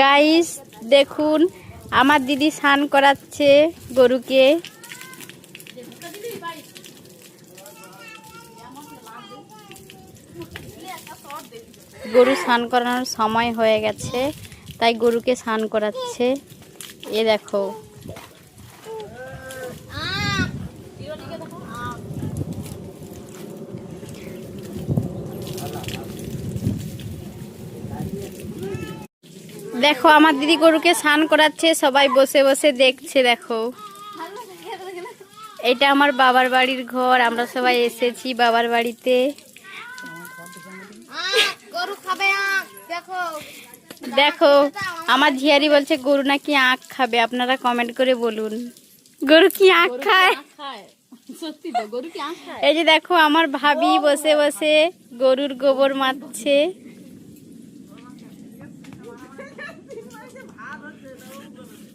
Guys দেখুন, আমার দিদি স্নান করাচ্ছে গরুকে। গরু স্নান করানোর সময় হয়ে গেছে, তাই গরুকে স্নান করাচ্ছে। এ দেখো। দেখো আমার দিদি গরুকে স্নান করাচ্ছে সবাই বসে বসে দেখছে দেখো। এটা আমার বাবার বাড়ির ঘর আমরা সবাই এসেছি বাবার বাড়িতে। গরু খাবে আখ দেখো। দেখো আমার ঝিয়ারি বলছে গরু নাকি আখ খাবে? আপনারা কমেন্ট করে বলুন। গরু কি আখ খায়? গরু কি আখ খায়? এই যে দেখো আমার ভাবি বসে বসে গরুর গোবর মারছে।